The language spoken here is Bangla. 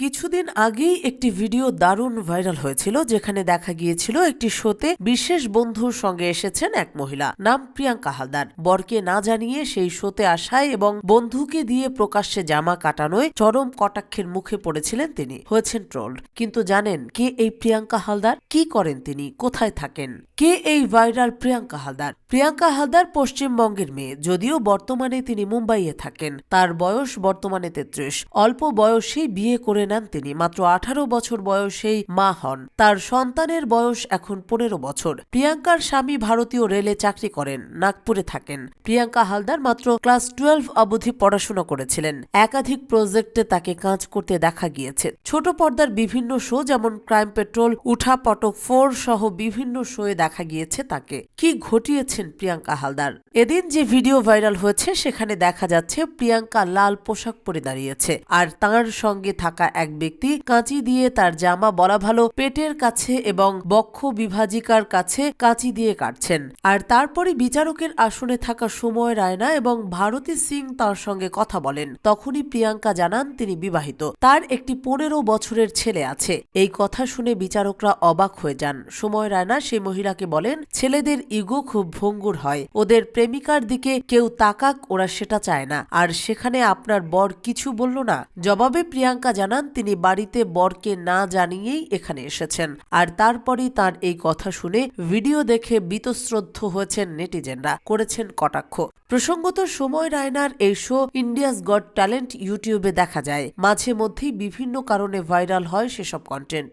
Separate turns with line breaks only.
কিছুদিন আগেই একটি ভিডিও দারুণ ভাইরাল হয়েছিল, যেখানে দেখা গিয়েছিল একটি শোতে বিশেষ বন্ধুর সঙ্গে এসেছেন এক মহিলা, নাম প্রিয়াঙ্কা হালদার। বরকে না জানিয়ে সেই শোতে আসায় এবং বন্ধুকে দিয়ে প্রকাশ্যে জামা কাটানোয় চরম কটাক্ষের মুখে পড়েছিলেন তিনি, হয়েছেন ট্রোল কিন্তু জানেন কে এই প্রিয়াঙ্কা হালদার? কি করেন তিনি? কোথায় থাকেন? কে এই ভাইরাল প্রিয়াঙ্কা হালদার? প্রিয়াঙ্কা হালদার পশ্চিমবঙ্গের মেয়ে, যদিও বর্তমানে তিনি মুম্বাইয়ে থাকেন। তার বয়স বর্তমানে তেত্রিশ। অল্প বয়সেই বিয়ে করে নেন তিনি, মাত্র আঠারো বছর বয়সেই মা হন। তার সন্তানের বয়স এখন পনেরো বছর। প্রিয়াঙ্কার স্বামী ভারতীয় রেলে চাকরি করেন, নাগপুরে থাকেন। প্রিয়াঙ্কা হালদার মাত্র ক্লাস টুয়েলভ অবধি পড়াশোনা করেছিলেন। একাধিক প্রজেক্টে তাকে কাজ করতে দেখা গিয়েছে। ছোট পর্দার বিভিন্ন শো যেমন ক্রাইম পেট্রোল উঠা পটক ফোর সহ বিভিন্ন শোয়ে দেখা গিয়েছে তাকে। কি ঘটিয়েছেন প্রিয়াঙ্কা হালদার? এদিন যে ভিডিও ভাইরাল হয়েছে, সেখানে দেখা যাচ্ছে প্রিয়াঙ্কা লাল পোশাক পরে দাঁড়িয়েছে। আর তার সঙ্গে থাকা এক ব্যক্তি কাঁচি দিয়ে তার জামা বলা ভালো, পেটের কাছে এবং বক্ষ বিভাজিকার কাছে কাঁচি দিয়ে কাটছেন। আর তারপরে বিচারকের আসনে থাকা সময় রায়না এবং ভারতী সিং তার সঙ্গে কথা বলেন। তখনই প্রিয়াঙ্কা জানান তিনি বিবাহিত। তার একটি পনেরো বছরের ছেলে আছে। এই কথা শুনে বিচারকরা অবাক হয়ে যান। সময় রায়না সেই মহিলাকে বলেন, ছেলেদের ইগো খুব ভঙ্গুর হয়। ওদের প্রেমিকার দিকে কেউ তাকাক, ওরা সেটা চায় না। আর সেখানে আপনার বর কিছু বলল না? জবাবে প্রিয়াঙ্কা জানান তিনি বাড়িতে বরকে না জানিয়েই এখানে এসেছেন। আর তারপরেই তার এই কথা শুনে ভিডিও দেখে বিতশ্রদ্ধ হয়েছেন নেটিজেনরা, করেছেন কটাক্ষ। প্রসঙ্গত সময় রায়নার এই শো ইন্ডিয়াস গড ট্যালেন্ট ইউটিউবে দেখা যায়। মাঝে মধ্যেই বিভিন্ন কারণে ভাইরাল হয় সেসব কন্টেন্ট